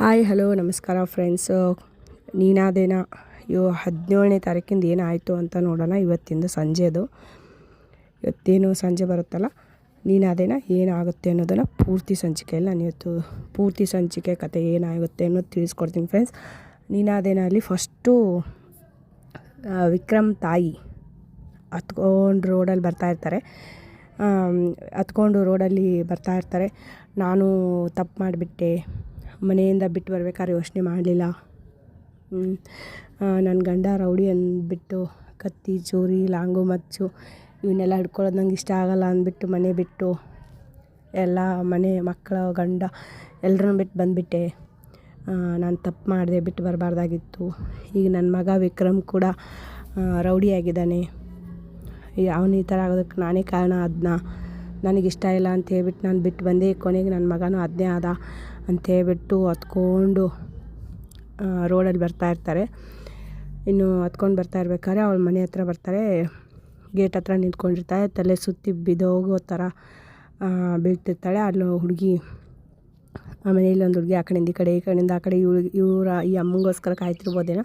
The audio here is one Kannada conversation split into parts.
ಹಾಯ್ ಹಲೋ ನಮಸ್ಕಾರ ಫ್ರೆಂಡ್ಸು ನೀನಾದೇನ ಇವು ಹದಿನೇಳನೇ ತಾರೀಕಿಂದ ಏನಾಯಿತು ಅಂತ ನೋಡೋಣ ಇವತ್ತಿಂದ ಸಂಜೆದು. ಇವತ್ತೇನು ಸಂಜೆ ಬರುತ್ತಲ್ಲ? ನೀನಾದೇನ ಏನಾಗುತ್ತೆ ಅನ್ನೋದನ್ನು ಪೂರ್ತಿ ಸಂಚಿಕೆಯಲ್ಲಿ ನಾನು ಇವತ್ತು ಪೂರ್ತಿ ಸಂಚಿಕೆ ಕತೆ ಏನಾಗುತ್ತೆ ಅನ್ನೋದು ತಿಳಿಸ್ಕೊಡ್ತೀನಿ ಫ್ರೆಂಡ್ಸ್ ನೀನಾದೇನ ಅಲ್ಲಿ ಫಸ್ಟು ವಿಕ್ರಮ್ ತಾಯಿ ಹತ್ಕೊಂಡು ರೋಡಲ್ಲಿ ಬರ್ತಾಯಿರ್ತಾರೆ ಹತ್ಕೊಂಡು ರೋಡಲ್ಲಿ ಬರ್ತಾಯಿರ್ತಾರೆ ನಾನು ತಪ್ಪು ಮಾಡಿಬಿಟ್ಟೆ. ಮನೆಯಿಂದ ಬಿಟ್ಟು ಬರ್ಬೇಕಾದ್ರೆ ಯೋಚನೆ ಮಾಡಲಿಲ್ಲ. ನನ್ನ ಗಂಡ ರೌಡಿ ಅಂದ್ಬಿಟ್ಟು ಕತ್ತಿ, ಚೂರಿ, ಲಾಂಗು, ಮಚ್ಚು ಇವನ್ನೆಲ್ಲ ಹಿಡ್ಕೊಳ್ಳೋದು ನಂಗೆ ಇಷ್ಟ ಆಗಲ್ಲ ಅಂದ್ಬಿಟ್ಟು ಮನೆ ಬಿಟ್ಟು ಎಲ್ಲ ಮನೆ ಮಕ್ಕಳ ಗಂಡ ಎಲ್ಲರನ್ನು ಬಿಟ್ಟು ಬಂದುಬಿಟ್ಟೆ. ನಾನು ತಪ್ಪು ಮಾಡಿದೆ, ಬಿಟ್ಟು ಬರಬಾರ್ದಾಗಿತ್ತು. ಈಗ ನನ್ನ ಮಗ ವಿಕ್ರಮ್ ಕೂಡ ರೌಡಿ ಆಗಿದ್ದಾನೆ. ಅವನು ಈ ಥರ ಆಗೋದಕ್ಕೆ ನಾನೇ ಕಾರಣ ಅದನ್ನ ನನಗಿಷ್ಟ ಇಲ್ಲ ಅಂತ ಹೇಳ್ಬಿಟ್ಟು ನಾನು ಬಿಟ್ಟು ಬಂದೆ ಕೊನೆಗೆ ನನ್ನ ಮಗನೂ ಅದನ್ನೇ ಆದ. ಅಂತ ಹೇಳ್ಬಿಟ್ಟು ಹತ್ಕೊಂಡು ರೋಡಲ್ಲಿ ಬರ್ತಾ ಇರ್ತಾರೆ. ಇನ್ನು ಹತ್ಕೊಂಡು ಬರ್ತಾ ಇರ್ಬೇಕಾದ್ರೆ ಅವ್ಳ ಮನೆ ಹತ್ರ ಬರ್ತಾರೆ. ಗೇಟ್ ಹತ್ರ ನಿಂತ್ಕೊಂಡಿರ್ತಾಳೆ. ತಲೆ ಸುತ್ತಿ ಬಿದ್ದೋಗೋ ಥರ ಬೀಳ್ತಿರ್ತಾಳೆ. ಅಲ್ಲಿ ಹುಡುಗಿ ಮನೆಯಲ್ಲಿ ಒಂದು ಹುಡುಗಿ ಆ ಕಡೆಯಿಂದ ಈ ಕಡೆ, ಈ ಕಡೆಯಿಂದ ಆ ಕಡೆ, ಇವಳು, ಇವರ ಈ ಅಮ್ಮಂಗೋಸ್ಕರ ಕಾಯ್ತಿರ್ಬೋದೇನೋ.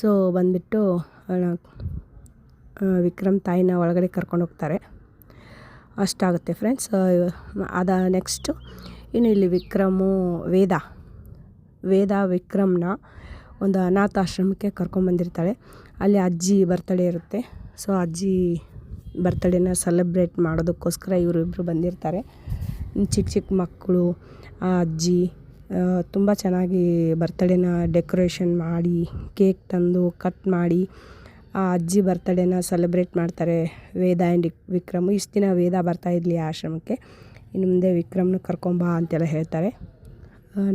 ಸೊ ಬಂದುಬಿಟ್ಟು ವಿಕ್ರಮ್ ತಾಯಿನ ಒಳಗಡೆ ಕರ್ಕೊಂಡು ಹೋಗ್ತಾರೆ. ಅಷ್ಟಾಗುತ್ತೆ ಫ್ರೆಂಡ್ಸ್ ಅದ ನೆಕ್ಸ್ಟು ಇನ್ನು ಇಲ್ಲಿ ವಿಕ್ರಮು ವೇದ ವೇದ ವಿಕ್ರಮ್ನ ಒಂದು ಅನಾಥಾಶ್ರಮಕ್ಕೆ ಕರ್ಕೊಂಬಂದಿರ್ತಾಳೆ ಅಲ್ಲಿ ಅಜ್ಜಿ ಬರ್ತಡೇ ಇರುತ್ತೆ. ಸೊ ಅಜ್ಜಿ ಬರ್ತಡೇನ ಸೆಲೆಬ್ರೇಟ್ ಮಾಡೋದಕ್ಕೋಸ್ಕರ ಇವರಿಬ್ಬರು ಬಂದಿರ್ತಾರೆ. ಚಿಕ್ಕ ಚಿಕ್ಕ ಮಕ್ಕಳು, ಆ ಅಜ್ಜಿ ತುಂಬ ಚೆನ್ನಾಗಿ ಬರ್ತಡೇನ ಡೆಕೋರೇಷನ್ ಮಾಡಿ ಕೇಕ್ ತಂದು ಕಟ್ ಮಾಡಿ, ಆ ಅಜ್ಜಿ ಬರ್ತಡೇನ ಸೆಲೆಬ್ರೇಟ್ ಮಾಡ್ತಾರೆ ವೇದ ಆ್ಯಂಡ್ ವಿಕ್ರಮ್. ಇಷ್ಟು ದಿನ ವೇದ ಬರ್ತಾಯಿದ್ಲಿ ಆಶ್ರಮಕ್ಕೆ. ಇನ್ನು ಮುಂದೆ ವಿಕ್ರಮ್ನ ಕರ್ಕೊಂಬಾ ಅಂತೆಲ್ಲ ಹೇಳ್ತಾರೆ.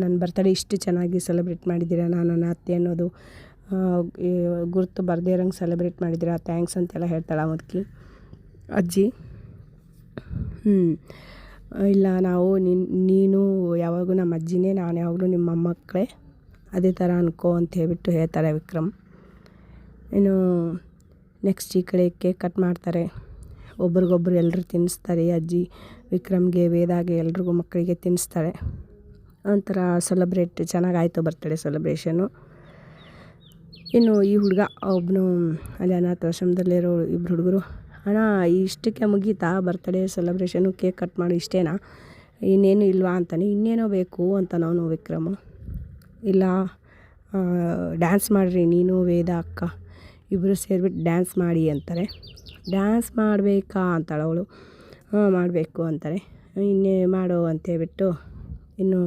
ನನ್ನ ಬರ್ತಡೇ ಇಷ್ಟು ಚೆನ್ನಾಗಿ ಸೆಲೆಬ್ರೇಟ್ ಮಾಡಿದ್ದೀರ? ನಾನು ನನ್ನ ಅತ್ತೆ ಅನ್ನೋದು ಗುರುತು ಬರದೇ ಇರೋಂಗೆ ಸೆಲೆಬ್ರೇಟ್ ಮಾಡಿದ್ದೀರಾ? ಥ್ಯಾಂಕ್ಸ್ ಅಂತೆಲ್ಲ ಹೇಳ್ತಾಳೆ ಮುದುಕಿ ಅಜ್ಜಿ ಹ್ಞೂ ಇಲ್ಲ ನಾವು ನಿನ್ನ ನೀನು ಯಾವಾಗಲೂ ನಮ್ಮ ಅಜ್ಜಿನೇ, ನಾನು ಯಾವಾಗಲೂ ನಿಮ್ಮ ಮಕ್ಕಳೇ ಅದೇ ಥರ ಅನ್ಕೋ ಅಂತ ಹೇಳ್ಬಿಟ್ಟು ಹೇಳ್ತಾರೆ ವಿಕ್ರಮ್. ಇನ್ನು ನೆಕ್ಸ್ಟ್ ಈ ಕಡೆ ಕೇಕ್ ಕಟ್ ಮಾಡ್ತಾರೆ. ಒಬ್ರಿಗೊಬ್ರು ಎಲ್ಲರೂ ತಿನ್ನಿಸ್ತಾರೆ ಅಜ್ಜಿ. ವಿಕ್ರಮ್ಗೆ ವೇದಾಗೆ ಎಲ್ರಿಗೂ ಮಕ್ಕಳಿಗೆ ತಿನ್ನಿಸ್ತಾಳೆ. ಒಂಥರ ಸೆಲೆಬ್ರೇಟ್ ಚೆನ್ನಾಗಾಯಿತು ಬರ್ತಡೇ ಸೆಲೆಬ್ರೇಷನು ಇನ್ನು ಈ ಹುಡುಗ ಒಬ್ಬನು ಅಲ್ಲಿ ಅನಾಥಾಶ್ರಮದಲ್ಲಿರೋ ಇಬ್ಬರು ಹುಡುಗರು, ಅಣ್ಣ, ಇಷ್ಟಕ್ಕೆ ಮುಗೀತಾ ಬರ್ತಡೇ ಸೆಲೆಬ್ರೇಷನು ಕೇಕ್ ಕಟ್ ಮಾಡಿ, ಇಷ್ಟೇನಾ? ಇನ್ನೇನು ಇಲ್ವಾ ಅಂತಾನೆ, ಇನ್ನೇನೋ ಬೇಕು ಅಂತ ನಾನು ವಿಕ್ರಮು. ಇಲ್ಲ ಡ್ಯಾನ್ಸ್ ಮಾಡಿರಿ, ನೀನು, ವೇದ, ಅಕ್ಕ ಇಬ್ಬರು ಸೇರಿಬಿಟ್ಟು ಡ್ಯಾನ್ಸ್ ಮಾಡಿ ಅಂತಾರೆ. ಡ್ಯಾನ್ಸ್ ಮಾಡಬೇಕಾ? ಅಂತಾಳೆ ಅವಳು. ಹಾಂ ಮಾಡಬೇಕು ಅಂತಾರೆ. ಇನ್ನೇ ಮಾಡು ಅಂತೇಳ್ಬಿಟ್ಟು ಇನ್ನು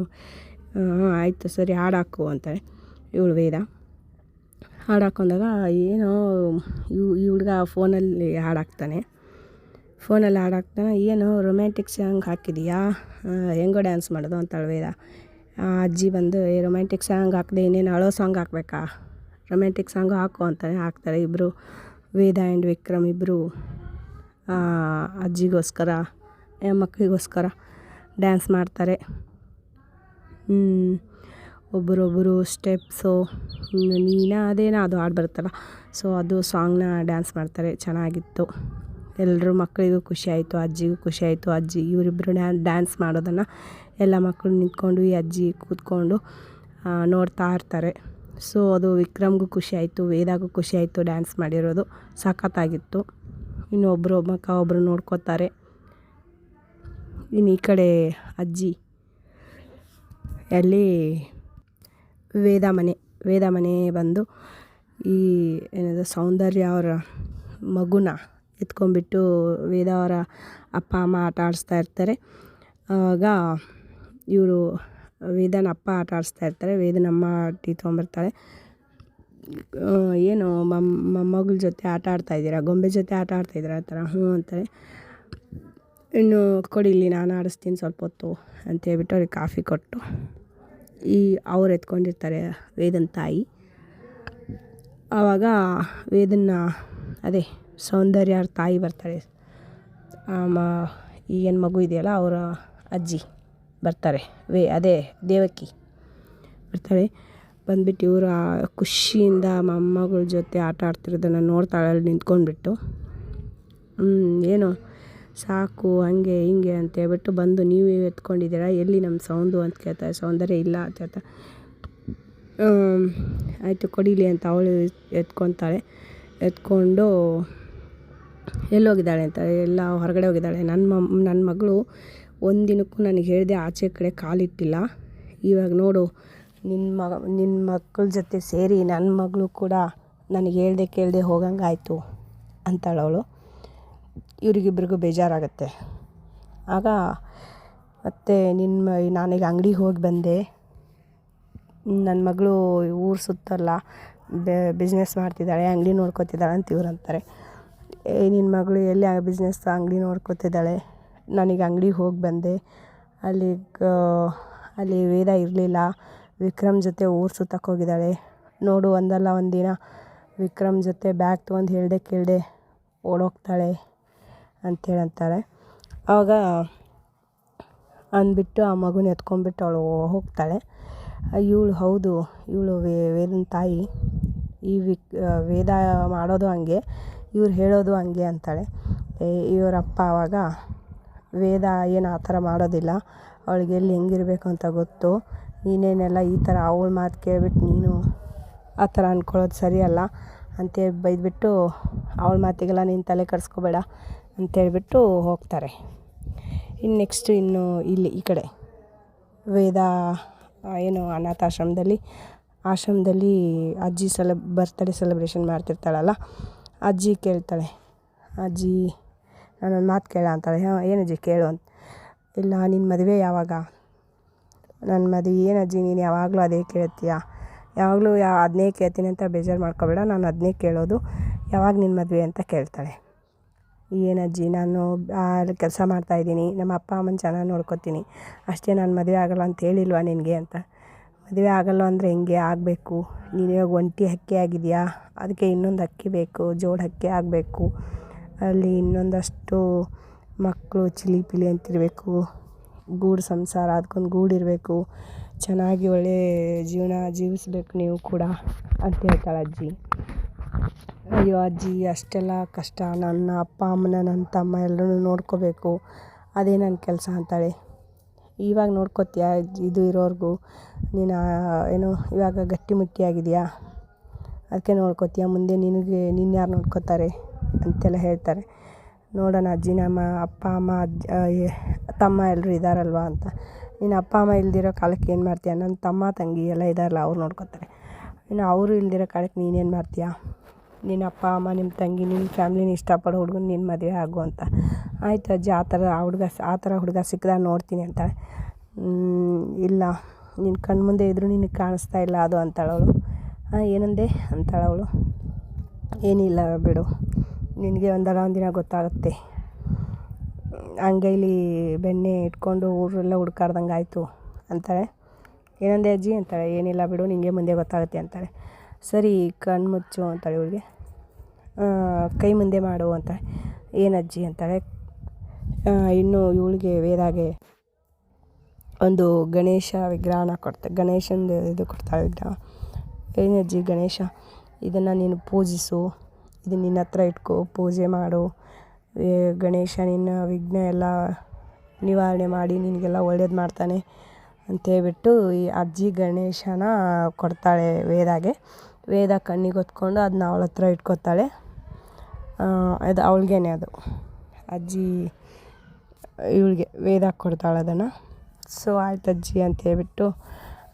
ಹಾಂ ಆಯಿತು ಸರಿ, ಹಾಡು ಹಾಕು ಅಂತಾರೆ ಇವಳು ವೇದ. ಹಾಡು ಹಾಕೊಂಡಾಗ ಏನೋ ಇವ್ ಈ ಹುಡುಗ ಫೋನಲ್ಲಿ ಹಾಡು ಹಾಕ್ತಾನೆ. ಫೋನಲ್ಲಿ ಹಾಡು ಹಾಕ್ತಾನೆ, ಏನು ರೊಮ್ಯಾಂಟಿಕ್ ಸಾಂಗ್ ಹಾಕಿದೀಯಾ? ಹೆಂಗೋ ಡ್ಯಾನ್ಸ್ ಮಾಡೋದು ಅಂತಾಳೆ ವೇದ. ಅಜ್ಜಿ ಬಂದು, ಏ ರೊಮ್ಯಾಂಟಿಕ್ ಸಾಂಗ್ ಹಾಕಿದೆ, ಇನ್ನೇನು ಅಳೋ ಸಾಂಗ್ ಹಾಕ್ಬೇಕಾ? ರೊಮ್ಯಾಂಟಿಕ್ ಸಾಂಗು ಹಾಕು ಅಂತಾನೆ ಹಾಕ್ತಾರೆ ಇಬ್ಬರು ವೇದ ಆ್ಯಂಡ್ ವಿಕ್ರಮ್ ಇಬ್ಬರು ಅಜ್ಜಿಗೋಸ್ಕರ ಮಕ್ಕಳಿಗೋಸ್ಕರ ಡ್ಯಾನ್ಸ್ ಮಾಡ್ತಾರೆ. ಒಬ್ಬರೊಬ್ಬರು ಸ್ಟೆಪ್ಸು ನೀನಾ, ಅದೇನೋ, ಅದು ಹಾಡು ಬರುತ್ತಲ್ಲ. ಸೊ ಅದು ಸಾಂಗ್ನ ಡ್ಯಾನ್ಸ್ ಮಾಡ್ತಾರೆ, ಚೆನ್ನಾಗಿತ್ತು. ಎಲ್ಲರೂ ಮಕ್ಕಳಿಗೂ ಖುಷಿಯಾಯಿತು ಅಜ್ಜಿಗೂ ಖುಷಿಯಾಯಿತು ಅಜ್ಜಿ ಇವರಿಬ್ಬರು ಡ್ಯಾನ್ಸ್ ಮಾಡೋದನ್ನು ಎಲ್ಲ ಮಕ್ಕಳು ನಿಂತ್ಕೊಂಡು, ಈ ಅಜ್ಜಿ ಕೂತ್ಕೊಂಡು ನೋಡ್ತಾ ಇರ್ತಾರೆ. ಸೊ ಅದು ವಿಕ್ರಮ್ಗೂ ಖುಷಿಯಾಯಿತು ವೇದಾಗೂ ಖುಷಿ ಆಯಿತು ಡ್ಯಾನ್ಸ್ ಮಾಡಿರೋದು. ಸಖತ್ತಾಗಿತ್ತು. ಇನ್ನು ಒಬ್ಬರು ಮಕ್ಕ ಒಬ್ಬರು ನೋಡ್ಕೋತಾರೆ. ಇನ್ನು ಈ ಕಡೆ ಅಜ್ಜಿ. ಅಲ್ಲಿ ವೇದ ಮನೆ ವೇದ ಮನೆ ಬಂದು ಈ ಏನದು ಸೌಂದರ್ಯ ಅವರ ಮಗುನ ಎತ್ಕೊಂಡ್ಬಿಟ್ಟು ವೇದ ಅವರ ಅಪ್ಪ, ಅಮ್ಮ ಆಟ ಆಡಿಸ್ತಾ ಇರ್ತಾರೆ. ಆವಾಗ ಇವರು ವೇದನ ಅಪ್ಪ ಆಟ ಆಡಿಸ್ತಾ ಇರ್ತಾರೆ. ವೇದನಮ್ಮ ಟೀ ತೊಗೊಂಬರ್ತಾಳೆ ಏನು ಮಮ್ಮ ಮೊಮ್ಮಗಳ ಜೊತೆ ಆಟ ಆಡ್ತಾಯಿದ್ದೀರಾ ಗೊಂಬೆ ಜೊತೆ ಆಟ ಆಡ್ತಾಯಿದ್ದೀರಾ ಆ ಥರ, ಹ್ಞೂ ಅಂತಾರೆ. ಇನ್ನು ಕೊಡಿ, ಇಲ್ಲಿ ನಾನು ಆಡಿಸ್ತೀನಿ ಸ್ವಲ್ಪ ಹೊತ್ತು ಅಂತೇಳ್ಬಿಟ್ಟು ಅವ್ರಿಗೆ ಕಾಫಿ ಕೊಟ್ಟು, ಈ ಅವ್ರು ಎತ್ಕೊಂಡಿರ್ತಾರೆ ವೇದನ ತಾಯಿ. ಆವಾಗ ವೇದನ್ನ, ಅದೇ ಸೌಂದರ್ಯ ಅವ್ರ ತಾಯಿ ಬರ್ತಾರೆ. ಮ ಈಗೇನು ಮಗು ಇದೆಯಲ್ಲ, ಅವರ ಅಜ್ಜಿ ಬರ್ತಾರೆ. ವೇ, ಅದೇ ದೇವಕಿ ಬರ್ತಾಳೆ ಬಂದ್ಬಿಟ್ಟು ಇವರು ಆ ಖುಷಿಯಿಂದ ಮೊಮ್ಮಗಳ ಜೊತೆ ಆಟ ಆಡ್ತಿರೋದನ್ನು ನೋಡ್ತಾಳೆ ಅಲ್ಲಿ ನಿಂತ್ಕೊಂಡ್ಬಿಟ್ಟು ಏನು ಸಾಕು, ಹಂಗೆ ಹಿಂಗೆ ಅಂತ ಹೇಳ್ಬಿಟ್ಟು ಬಂದು ನೀವು ಎತ್ಕೊಂಡಿದ್ದೀರಾ? ಎಲ್ಲಿ ನಮ್ಮ ಸೌಂದು ಅಂತ ಕೇಳ್ತಾರೆ ಸೌಂದರ್ಯ ಇಲ್ಲ ಅಂತ ಹೇಳ್ತಾರೆ ಆಯಿತು ಕೊಡೀಲಿ ಅಂತ ಅವಳು ಎತ್ಕೊತಾಳೆ. ಎತ್ಕೊಂಡು ಎಲ್ಲೋಗಿದ್ದಾಳೆ ಅಂತ, ಎಲ್ಲ ಹೊರಗಡೆ ಹೋಗಿದ್ದಾಳೆ. ನನ್ನ ಮಮ್, ನನ್ನ ಮಗಳು ಒಂದು ದಿನಕ್ಕೂ ನನಗೆ ಹೇಳಿದೆ ಆಚೆ ಕಡೆ ಕಾಲಿಟ್ಟಿಲ್ಲ. ಇವಾಗ ನೋಡು ನಿನ್ನ ಮಗ ನಿನ್ನ ಮಕ್ಕಳ ಜೊತೆ ಸೇರಿ ನನ್ನ ಮಗಳು ಕೂಡ ನನಗೆ ಹೇಳ್ದೆ ಕೇಳದೆ ಹೋಗಂಗಾಯಿತು ಅಂತಾಳೆ ಅವಳು ಇವರಿಗಿಬ್ರಿಗೂ ಬೇಜಾರಾಗುತ್ತೆ. ಆಗ ಮತ್ತು ನಿನ್ನ ನಾನೀಗ ಅಂಗಡಿಗೆ ಹೋಗಿ ಬಂದೆ. ನನ್ನ ಮಗಳು ಊರು ಸುತ್ತಲ್ಲ ಬಿಸ್ನೆಸ್ ಮಾಡ್ತಿದ್ದಾಳೆ, ಅಂಗಡಿ ನೋಡ್ಕೋತಿದ್ದಾಳೆ ಅಂತ ಇವ್ರು ಅಂತಾರೆ. ಏ ನಿನ್ನ ಮಗಳು ಎಲ್ಲಿ ಬಿಸ್ನೆಸ್ ಅಂಗಡಿ ನೋಡ್ಕೋತಿದ್ದಾಳೆ? ನನಗೆ ಅಂಗಡಿಗೆ ಹೋಗಿ ಬಂದೆ. ಅಲ್ಲಿ ಅಲ್ಲಿ ವೇದ ಇರಲಿಲ್ಲ. ವಿಕ್ರಮ್ ಜೊತೆ ಊರು ಸುತ್ತಕ್ಕೆ ಹೋಗಿದ್ದಾಳೆ. ನೋಡು, ಒಂದಲ್ಲ ಒಂದಿನ ದಿನ ವಿಕ್ರಮ್ ಜೊತೆ ಬ್ಯಾಗ್ ತೊಗೊಂಡು ಹೇಳ್ದೆ ಕೇಳ್ದೆ ಓಡೋಗ್ತಾಳೆ ಅಂತಾಳೆ ಆವಾಗ ಅಂದ್ಬಿಟ್ಟು ಆ ಮಗುನ ಎತ್ಕೊಂಡ್ಬಿಟ್ಟು ಅವಳು ಹೋಗ್ತಾಳೆ. ಇವಳು ಹೌದು, ಇವಳು ವೇದನ ತಾಯಿ. ಈ ವಿಕ್ ವೇದ ಮಾಡೋದು ಹಂಗೆ, ಇವ್ರು ಹೇಳೋದು ಹಂಗೆ ಅಂತಾಳೆ. ಇವರಪ್ಪ ಆವಾಗ ವೇದ ಏನು ಆ ಥರ ಮಾಡೋದಿಲ್ಲ, ಅವಳಿಗೆ ಎಲ್ಲಿ ಹೆಂಗಿರಬೇಕು ಅಂತ ಗೊತ್ತು. ನೀನೇನೆಲ್ಲ ಈ ಥರ ಅವಳ ಮಾತು ಕೇಳ್ಬಿಟ್ಟು ನೀನು ಆ ಥರ ಅಂದ್ಕೊಳ್ಳೋದು ಸರಿಯಲ್ಲ ಅಂತೇಳಿ ಬೈದ್ಬಿಟ್ಟು ಅವಳ ಮಾತಿಗೆಲ್ಲ ನೀನು ತಲೆ ಕೆಡಿಸ್ಕೋಬೇಡ ಅಂತೇಳ್ಬಿಟ್ಟು ಹೋಗ್ತಾರೆ. ಇನ್ನು ನೆಕ್ಸ್ಟು ಇನ್ನು ಇಲ್ಲಿ ಈ ಕಡೆ ವೇದ ಏನು ಅನಾಥಾಶ್ರಮದಲ್ಲಿ, ಆಶ್ರಮದಲ್ಲಿ ಅಜ್ಜಿ ಸೆಲೆ ಬರ್ತ್ಡೇ ಸೆಲೆಬ್ರೇಷನ್ ಮಾಡ್ತಿರ್ತಾಳಲ್ಲ, ಅಜ್ಜಿ ಕೇಳ್ತಾಳೆ, ಅಜ್ಜಿ, ನಾನೊಂದು ಮಾತು ಕೇಳ ಅಂತಾಳೆ. ಹಾಂ, ಏನು ಅಜ್ಜಿ, ಕೇಳು ಅಂತ. ಇಲ್ಲ ನಿನ್ನ ಮದುವೆ ಯಾವಾಗ? ನನ್ನ ಮದುವೆ, ಏನು ಅಜ್ಜಿ, ನೀನು ಯಾವಾಗಲೂ ಅದೇ ಕೇಳ್ತೀಯ? ಯಾವಾಗಲೂ ಯಾ ಅದನ್ನೇ ಕೇಳ್ತೀನಿ ಅಂತ ಬೇಜಾರು ಮಾಡ್ಕೋಬೇಡ. ನಾನು ಅದನ್ನೇ ಕೇಳೋದು. ಯಾವಾಗ ನಿನ್ನ ಮದುವೆ ಅಂತ ಕೇಳ್ತಾಳೆ. ಏನಜ್ಜಿ ನಾನು ಕೆಲಸ ಮಾಡ್ತಾಯಿದ್ದೀನಿ ನಮ್ಮ ಅಪ್ಪ, ಅಮ್ಮನ ಚೆನ್ನಾಗಿ ನೋಡ್ಕೊತೀನಿ. ಅಷ್ಟೇ ನಾನು ಮದುವೆ ಆಗೋಲ್ಲ ಅಂತ ಹೇಳಿಲ್ವಾ ನಿನಗೆ ಅಂತ. ಮದುವೆ ಆಗೋಲ್ಲ ಅಂದರೆ ಹೆಂಗೆ ಆಗಬೇಕು? ನೀನು ಇವಾಗ ಒಂಟಿ ಹಕ್ಕಿ ಆಗಿದೆಯಾ? ಅದಕ್ಕೆ ಇನ್ನೊಂದು ಅಕ್ಕಿ ಬೇಕು, ಜೋಡಿ ಹಕ್ಕಿ ಆಗಬೇಕು. ಅಲ್ಲಿ ಇನ್ನೊಂದಷ್ಟು ಮಕ್ಕಳು ಚಿಲಿ ಪಿಲಿ ಅಂತಿರಬೇಕು. ಗೂಡು ಸಂಸಾರ ಅದಕ್ಕೊಂದು ಗೂಡಿರಬೇಕು. ಚೆನ್ನಾಗಿ ಒಳ್ಳೆ ಜೀವನ ಜೀವಿಸ್ಬೇಕು ನೀವು ಕೂಡ ಅಂತ ಹೇಳ್ತಾಳೆ ಅಜ್ಜಿ. ಅಯ್ಯೋ ಅಜ್ಜಿ, ಅಷ್ಟೆಲ್ಲ ಕಷ್ಟ. ನನ್ನ ಅಪ್ಪ, ಅಮ್ಮನ, ನನ್ನ ತಮ್ಮ ಎಲ್ಲರೂ ನೋಡ್ಕೋಬೇಕು. ಅದೇ ನನ್ನ ಕೆಲಸ ಅಂತಾಳೆ. ಇವಾಗ ನೋಡ್ಕೋತೀಯ ಇದು ಇರೋವರೆಗೂ ನೀನು ಏನು, ಇವಾಗ ಗಟ್ಟಿಮುಟ್ಟಿಯಾಗಿದೆಯಾ ಅದಕ್ಕೆ ನೋಡ್ಕೋತೀಯ, ಮುಂದೆ ನಿನಗೆ ನಿನ್ನ ಯಾರು ನೋಡ್ಕೋತಾರೆ ಅಂತೆಲ್ಲ ಹೇಳ್ತಾರೆ. ನೋಡೋಣ ಅಜ್ಜಿ, ನಮ್ಮ ಅಪ್ಪ, ಅಮ್ಮ, ಅಜ್ಜ ತಮ್ಮ ಎಲ್ಲರೂ ಇದ್ದಾರಲ್ವ ಅಂತ. ನೀನು ಅಪ್ಪ, ಅಮ್ಮ ಇಲ್ದಿರೋ ಕಾಲಕ್ಕೆ ಏನು ಮಾಡ್ತೀಯ? ನನ್ನ ತಮ್ಮ, ತಂಗಿ ಎಲ್ಲ ಇದ್ದಾರಲ್ಲ ಅವ್ರು ನೋಡ್ಕೋತಾರೆ. ಇನ್ನು ಅವರು ಇಲ್ದಿರೋ ಕಾಲಕ್ಕೆ ನೀನೇನು ಮಾಡ್ತೀಯ? ನಿನ್ನ ಅಪ್ಪ, ಅಮ್ಮ ನಿಮ್ಮ ತಂಗಿ ನಿಮ್ಮ ಫ್ಯಾಮ್ಲಿನ ಇಷ್ಟಪಡೋ ಹುಡ್ಗನ ನಿನ್ನ ಮದುವೆ ಆಗು ಅಂತ. ಆಯ್ತು ಅಜ್ಜಿ, ಆ ಥರ ಆ ಹುಡುಗ, ಆ ಥರ ಹುಡುಗ ಸಿಕ್ಕಿದಾಗ ನೋಡ್ತೀನಿ ಅಂತಾಳೆ. ಇಲ್ಲ. ನಿನ್ನ ಕಣ್ಣು ಮುಂದೆ ಇದ್ದರೂ ನಿನಗೆ ಕಾಣಿಸ್ತಾ ಇಲ್ಲ ಅದು ಅಂತಾಳವಳು. ಏನಂದೆ? ಅಂತಾಳವಳು. ಏನಿಲ್ಲ ಬಿಡು. ನಿನಗೆ ಒಂದಲ್ಲ ಒಂದಿನ ದಿನ ಗೊತ್ತಾಗುತ್ತೆ. ಅಂಗೈಲಿ ಬೆಣ್ಣೆ ಇಟ್ಕೊಂಡು ಊರೆಲ್ಲ ಹುಡ್ಕಾಡ್ದಂಗೆ ಆಯಿತು ಅಂತಾಳೆ ಏನಂದೆ ಅಜ್ಜಿ ಅಂತಾಳೆ ಏನಿಲ್ಲ ಬಿಡು ನಿನಗೆ ಮುಂದೆ ಗೊತ್ತಾಗುತ್ತೆ ಅಂತಾರೆ. ಸರಿ, ಕಣ್ಣು ಮುಚ್ಚು ಅಂತಾಳೆ ಇವಳಿಗೆ ಕೈ ಮುಂದೆ ಮಾಡು ಅಂತಾಳೆ ಏನು ಅಜ್ಜಿ ಅಂತಾಳೆ ಇನ್ನು ಇವಳಿಗೆ ವೇದಾಗೆ ಒಂದು ಗಣೇಶ ವಿಗ್ರಹನ ಕೊಡ್ತಾ, ಗಣೇಶಂದು ಇದು ಕೊಡ್ತಾಳೆ ವಿಗ್ರಹ. ಏನು ಅಜ್ಜಿ ಗಣೇಶ, ಇದನ್ನು ನೀನು ಪೂಜಿಸು, ಇದು ನಿನ್ನ ಹತ್ರ ಇಟ್ಕೋ, ಪೂಜೆ ಮಾಡು. ಗಣೇಶ ನಿನ್ನ ವಿಘ್ನ ಎಲ್ಲ ನಿವಾರಣೆ ಮಾಡಿ ನಿನಗೆಲ್ಲ ಒಳ್ಳೇದು ಮಾಡ್ತಾನೆ ಅಂತೇಳ್ಬಿಟ್ಟು ಈ ಅಜ್ಜಿ ಗಣೇಶನ ಕೊಡ್ತಾಳೆ ವೇದಾಗೆ. ವೇದ ಕಣ್ಣಿಗೆ ಹೊತ್ಕೊಂಡು ಅದನ್ನ ಅವಳ ಹತ್ರ ಇಟ್ಕೊತಾಳೆ. ಅದು ಅವಳಿಗೇನೆ ಅದು. ಅಜ್ಜಿ, ಇವಳಿಗೆ ವೇದ ಕೊಡ್ತಾಳೆ ಅದನ್ನು. ಸೊ ಆಯ್ತು ಅಜ್ಜಿ ಅಂತ ಹೇಳ್ಬಿಟ್ಟು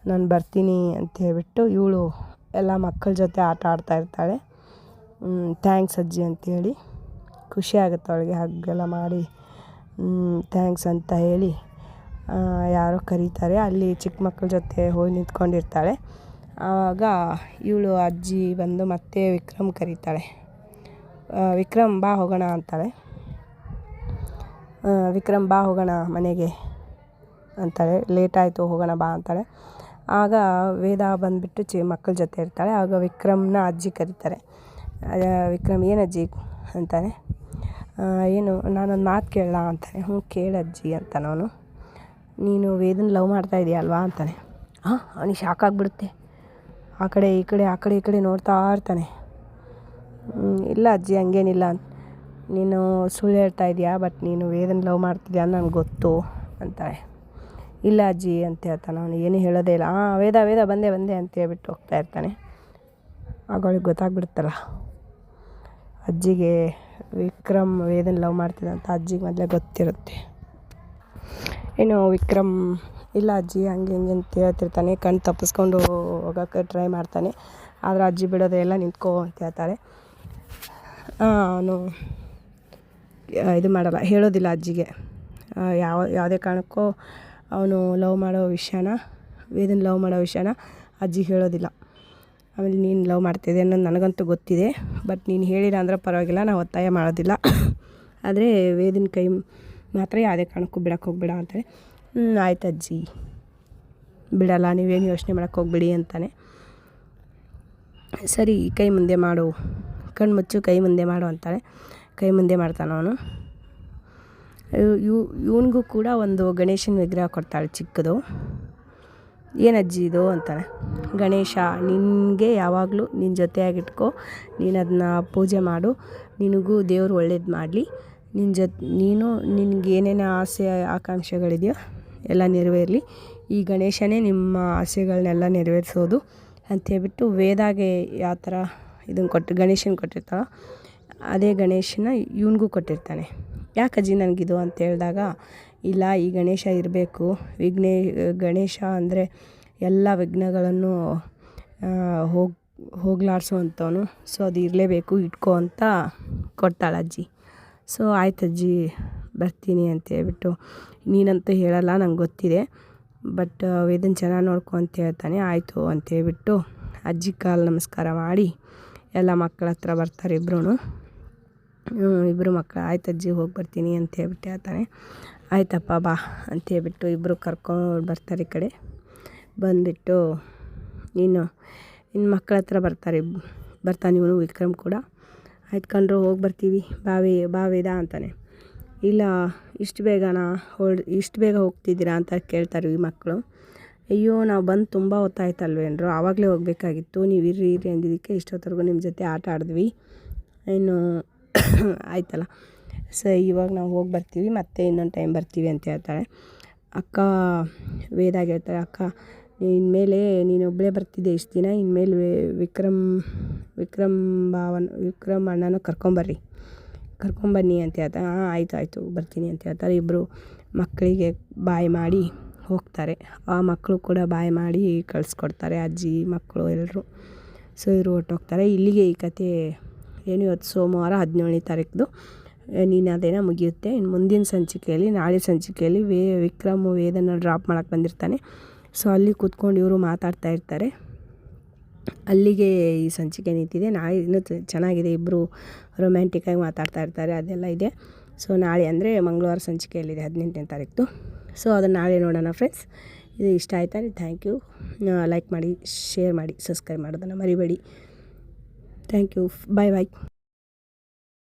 ನಾನು ಬರ್ತೀನಿ ಅಂತ ಹೇಳ್ಬಿಟ್ಟು ಇವಳು ಎಲ್ಲ ಮಕ್ಕಳ ಜೊತೆ ಆಟ ಆಡ್ತಾ ಇರ್ತಾಳೆ. ಥ್ಯಾಂಕ್ಸ್ ಅಜ್ಜಿ ಅಂತೇಳಿ ಖುಷಿ ಆಗುತ್ತೆ ಅವಳಿಗೆ ಹಗ್ಗೆಲ್ಲ ಮಾಡಿ ಥ್ಯಾಂಕ್ಸ್ ಅಂತ ಹೇಳಿ. ಯಾರೋ ಕರೀತಾರೆ. ಅಲ್ಲಿ ಚಿಕ್ಕ ಮಕ್ಕಳ ಜೊತೆ ಹೋಗಿ ನಿಂತ್ಕೊಂಡಿರ್ತಾಳೆ. ಆವಾಗ ಇವಳು ಅಜ್ಜಿ ಬಂದು ಮತ್ತೆ ವಿಕ್ರಮ್ ಕರೀತಾಳೆ. ವಿಕ್ರಮ್ ಬಾ ಹೋಗೋಣ ಅಂತಾಳೆ. ವಿಕ್ರಮ್ ಬಾ ಹೋಗೋಣ ಮನೆಗೆ ಅಂತಾಳೆ. ಲೇಟ್ ಆಯಿತು, ಹೋಗೋಣ ಬಾ ಅಂತಾಳೆ. ಆಗ ವೇದ ಬಂದುಬಿಟ್ಟು ಚಿ, ಮಕ್ಕಳ ಜೊತೆ ಇರ್ತಾಳೆ. ಆಗ ವಿಕ್ರಮ್ನ ಅಜ್ಜಿ ಕರೀತಾರೆ. ವಿಕ್ರಮ್, ಏನು ಅಜ್ಜಿ? ಅಂತಾನೆ. ಏನು, ನಾನೊಂದು ಮಾತು ಕೇಳ ಅಂತಾನೆ. ಹ್ಞೂ ಕೇಳಜ್ಜಿ ಅಜ್ಜಿ ಅಂತಾನೆ ನೀನು ವೇದನ್ ಲವ್ ಮಾಡ್ತಾ ಇದೀಯ ಅಲ್ವಾ ಅಂತಾನೆ. ಹಾಂ ಅವನಿಗೆ ಶಾಕ್ ಆಗಿಬಿಡುತ್ತೆ. ಆ ಕಡೆ, ಈ ಕಡೆ, ಆ ಕಡೆ, ಈ ಕಡೆ ನೋಡ್ತಾ ಇರ್ತಾನೆ. ಇಲ್ಲ ಅಜ್ಜಿ, ಹಂಗೇನಿಲ್ಲ. ನೀನು ಸುಳ್ಳು ಹೇಳ್ತಾ ಇದೀಯಾ ಬಟ್ ನೀನು ವೇದನ ಲವ್ ಮಾಡ್ತಿದ್ಯಾ ನನಗೆ ಗೊತ್ತು ಅಂತಾಳೆ. ಇಲ್ಲ ಅಜ್ಜಿ ಅಂತ ಹೇಳ್ತಾನೆ ಅವನು. ಏನು ಹೇಳೋದೇ ಇಲ್ಲ. ಹಾಂ ವೇದ ವೇದ, ಬಂದೆ ಬಂದೆ ಅಂತ ಹೇಳ್ಬಿಟ್ಟು ಹೋಗ್ತಾ ಇರ್ತಾನೆ. ಆಗ ಗೊತ್ತಾಗ್ಬಿಡುತ್ತಲ್ಲ. ಅಜ್ಜಿಗೆ ವಿಕ್ರಮ್ ವೇದನ್ ಲವ್ ಮಾಡ್ತಿದ್ದಂತ ಅಜ್ಜಿಗೆ ಮೊದಲೇ ಗೊತ್ತಿರುತ್ತೆ. ಏನು ವಿಕ್ರಮ್, ಇಲ್ಲ ಅಜ್ಜಿ ಹಂಗೆ ಹಿಂಗೆ ಅಂತ ಹೇಳ್ತಿರ್ತಾನೆ ಕಣ್ಣು ತಪ್ಪಿಸ್ಕೊಂಡು ಹೋಗೋಕ್ಕೆ ಟ್ರೈ ಮಾಡ್ತಾನೆ. ಆದರೆ ಅಜ್ಜಿ ಬಿಡೋದೆ ಎಲ್ಲ ನಿಂತ್ಕೋ ಅಂತ ಹೇಳ್ತಾರೆ. ಅವನು ಇದು ಮಾಡಲ್ಲ, ಹೇಳೋದಿಲ್ಲ ಅಜ್ಜಿಗೆ. ಯಾವ, ಯಾವುದೇ ಕಾರಣಕ್ಕೂ ಅವನು ಲವ್ ಮಾಡೋ ವಿಷಯನ, ವೇದನ್ ಲವ್ ಮಾಡೋ ವಿಷಯನ ಅಜ್ಜಿಗೆ ಹೇಳೋದಿಲ್ಲ. ಆಮೇಲೆ ನೀನು ಲವ್ ಮಾಡ್ತಿದ್ದೆ ಅನ್ನೋದು ನನಗಂತೂ ಗೊತ್ತಿದೆ. ಬಟ್ ನೀನು ಹೇಳಿಲ್ಲ ಅಂದ್ರೆ ಪರವಾಗಿಲ್ಲ ನಾವು ಒತ್ತಾಯ ಮಾಡೋದಿಲ್ಲ. ಆದರೆ ವೇದಿನ ಕೈ ಮಾತ್ರ ಯಾವುದೇ ಕಾರಣಕ್ಕೂ ಬಿಡಕ್ಕೆ ಹೋಗ್ಬೇಡ ಅಂತಾರೆ ಆಯ್ತು ಅಜ್ಜಿ. ಬಿಡಲ್ಲ, ನೀವೇನು ಯೋಚನೆ ಮಾಡಕ್ಕೆ ಹೋಗ್ಬಿಡಿ ಅಂತಾನೆ. ಸರಿ, ಕೈ ಮುಂದೆ ಮಾಡು. ಕಣ್ಣು ಮುಚ್ಚು, ಕೈ ಮುಂದೆ ಮಾಡು ಅಂತಾನೆ ಕೈ ಮುಂದೆ ಮಾಡ್ತಾನೆ ಅವನು. ಇವ್, ಇವನಿಗೂ ಕೂಡ ಒಂದು ಗಣೇಶನ ವಿಗ್ರಹ ಕೊಡ್ತಾಳೆ ಚಿಕ್ಕದು. ಏನಜ್ಜಿ ಇದು ಅಂತಾನೆ. ಗಣೇಶ, ನಿನಗೆ ಯಾವಾಗಲೂ ನಿನ್ನ ಜೊತೆಯಾಗಿಟ್ಕೋ ನೀನು ಅದನ್ನ ಪೂಜೆ ಮಾಡು. ನಿನಗೂ ದೇವ್ರು ಒಳ್ಳೇದು ಮಾಡಲಿ. ನಿನ್ನ ಜೊತೆ, ನೀನು ನಿನಗೆ ಏನೇನು ಆಸೆ, ಆಕಾಂಕ್ಷೆಗಳಿದೆಯೋ ಎಲ್ಲ ನೆರವೇರಲಿ. ಈ ಗಣೇಶನೇ ನಿಮ್ಮ ಆಸೆಗಳನ್ನೆಲ್ಲ ನೆರವೇರಿಸೋದು ಅಂತ ಹೇಳ್ಬಿಟ್ಟು ವೇದಾಗೆ ಯಾವ ಥರ ಇದನ್ನು ಕೊಟ್ಟು, ಗಣೇಶನ ಕೊಟ್ಟಿರ್ತಾಳೋ ಅದೇ ಗಣೇಶನ ಇವನಿಗೂ ಕೊಟ್ಟಿರ್ತಾನೆ. ಯಾಕಜ್ಜಿ ನನಗಿದು ಅಂತ ಹೇಳಿದಾಗ ಇಲ್ಲ, ಈ ಗಣೇಶ ಇರಬೇಕು. ವಿಘ್ನೇ, ಗಣೇಶ ಅಂದರೆ ಎಲ್ಲ ವಿಘ್ನಗಳನ್ನು ಹೋಗಿ, ಹೋಗ್ಲಾಡ್ಸೋವಂಥವನು. ಸೊ, ಅದು ಇರಲೇಬೇಕು, ಇಟ್ಕೋ ಅಂತ ಕೊಡ್ತಾಳೆ ಅಜ್ಜಿ. ಸೊ, ಆಯ್ತು ಅಜ್ಜಿ, ಬರ್ತೀನಿ ಅಂತ ಹೇಳ್ಬಿಟ್ಟು ನೀನಂತೂ ಹೇಳಲ್ಲ, ನಂಗೆ ಗೊತ್ತಿದೆ. ಬಟ್ ವೇದನ್ ಚೆನ್ನಾಗಿ ನೋಡ್ಕೊ ಅಂತ ಹೇಳ್ತಾನೆ, ಆಯಿತು ಅಂತ ಹೇಳ್ಬಿಟ್ಟು ಅಜ್ಜಿ ಕಾಲು ನಮಸ್ಕಾರ ಮಾಡಿ ಎಲ್ಲ ಮಕ್ಕಳ ಹತ್ರ ಬರ್ತಾರೆ ಇಬ್ಬರೂ ಇಬ್ಬರು ಮಕ್ಕಳು ಆಯ್ತು ಅಜ್ಜಿ, ಹೋಗಿ ಬರ್ತೀನಿ ಅಂತ ಹೇಳ್ಬಿಟ್ಟು ಹೇಳ್ತಾನೆ. ಆಯ್ತಪ್ಪ, ಬಾ ಅಂತ ಹೇಳ್ಬಿಟ್ಟು ಇಬ್ಬರು ಕರ್ಕೊಂಡು ಬರ್ತಾರೆ ಈ ಕಡೆ. ಬಂದುಬಿಟ್ಟು ನೀನು ನಿನ್ನ ಮಕ್ಕಳ ಹತ್ರ ಬರ್ತಾರೆ ಬರ್ತಾನೆ ಇವನು, ವಿಕ್ರಮ್ ಕೂಡ. ಆಯ್ತು ಕಂಡ್ರು ಹೋಗಿ ಬರ್ತೀವಿ. ಬಾವಿ, ಬಾವಿದ ಅಂತಾನೆ. ಇಲ್ಲ, ಇಷ್ಟು ಬೇಗನಾ ಹೊಡ್ ಇಷ್ಟು ಬೇಗ ಹೋಗ್ತಿದ್ದೀರಾ ಅಂತ ಕೇಳ್ತಾರೆ ಈ ಮಕ್ಕಳು. ಅಯ್ಯೋ, ನಾವು ಬಂದು ತುಂಬ ಹೊತ್ತಾಯ್ತಲ್ವೇನರು ಆವಾಗಲೇ ಹೋಗಬೇಕಾಗಿತ್ತು. ನೀವು ಇರ್ರಿ ಇರ್ರಿ ಅಂದಿದ್ದಕ್ಕೆ ಇಷ್ಟೊತ್ತರೆಗೂ ನಿಮ್ಮ ಜೊತೆ ಆಟ ಆಡಿದ್ವಿ. ಇನ್ನು, ಆಯ್ತಲ್ಲ. ಸೊ ಇವಾಗ ನಾವು ಹೋಗಿ ಬರ್ತೀವಿ, ಮತ್ತೆ ಇನ್ನೊಂದು ಟೈಮ್ ಬರ್ತೀವಿ ಅಂತ ಹೇಳ್ತಾಳೆ ಅಕ್ಕ ವೇದಾಗೆ ಹೇಳ್ತಾಳೆ ಅಕ್ಕ, ಇನ್ಮೇಲೆ ನೀನು ಒಬ್ಬಳೇ ಬರ್ತಿದ್ದೆ ಇಷ್ಟು ದಿನ, ಇನ್ಮೇಲೆ ವಿಕ್ರಮ್ ವಿಕ್ರಮ್ ಭಾವನ, ವಿಕ್ರಮ್ ಅಣ್ಣನೂ ಕರ್ಕೊಂಬರ್ರಿ. ಕರ್ಕೊಂಬನ್ನಿ ಅಂತ ಹೇಳ್ತಾರೆ. ಹಾಂ, ಆಯಿತು ಆಯಿತು, ಬರ್ತೀನಿ ಅಂತ ಹೇಳ್ತಾರೆ. ಇಬ್ಬರು ಮಕ್ಕಳಿಗೆ ಬಾಯ್ ಮಾಡಿ ಹೋಗ್ತಾರೆ. ಆ ಮಕ್ಕಳು ಕೂಡ ಬಾಯ್ ಮಾಡಿ ಕಳಿಸ್ಕೊಡ್ತಾರೆ, ಅಜ್ಜಿ, ಮಕ್ಕಳು ಎಲ್ಲರೂ ಸೊ ಇವರು ಹೊರ್ಟೋಗ್ತಾರೆ. ಇಲ್ಲಿಗೆ ಈ ಕತೆ ಏನು ಇವತ್ತು ಸೋಮವಾರ ಹದಿನೇಳನೇ ತಾರೀಕು ನೀನು ಅದೇನ ಮುಗಿಯುತ್ತೆ. ಇನ್ನು ಮುಂದಿನ ಸಂಚಿಕೆಯಲ್ಲಿ, ನಾಳೆ ಸಂಚಿಕೆಯಲ್ಲಿ ವೇ, ವಿಕ್ರಮ್ ವೇದನ ಡ್ರಾಪ್ ಮಾಡೋಕ್ಕೆ ಬಂದಿರ್ತಾನೆ. ಸೊ ಅಲ್ಲಿ ಕೂತ್ಕೊಂಡು ಇವರು ಮಾತಾಡ್ತಾ ಇರ್ತಾರೆ. ಅಲ್ಲಿಗೆ ಈ ಸಂಚಿಕೆ ನಿಂತಿದೆ. ನಾಳೆ ಇನ್ನೂ ಚೆನ್ನಾಗಿದೆ. ಇಬ್ಬರು ರೊಮ್ಯಾಂಟಿಕ್ಕಾಗಿ ಮಾತಾಡ್ತಾ ಇರ್ತಾರೆ. ಅದೆಲ್ಲ ಇದೆ. ಸೊ ನಾಳೆ ಅಂದರೆ ಮಂಗಳವಾರ ಸಂಚಿಕೆಯಲ್ಲಿದೆ, ಹದಿನೆಂಟನೇ ತಾರೀಕು. ಸೊ ಅದನ್ನು ನಾಳೆ ನೋಡೋಣ ಫ್ರೆಂಡ್ಸ್ ಇದು ಇಷ್ಟ ಆಯ್ತಾ? ಥ್ಯಾಂಕ್ ಯು ಲೈಕ್ ಮಾಡಿ ಶೇರ್ ಮಾಡಿ ಸಬ್ಸ್ಕ್ರೈಬ್ ಮಾಡೋದನ್ನು ಮರಿಬೇಡಿ. Thank you bye bye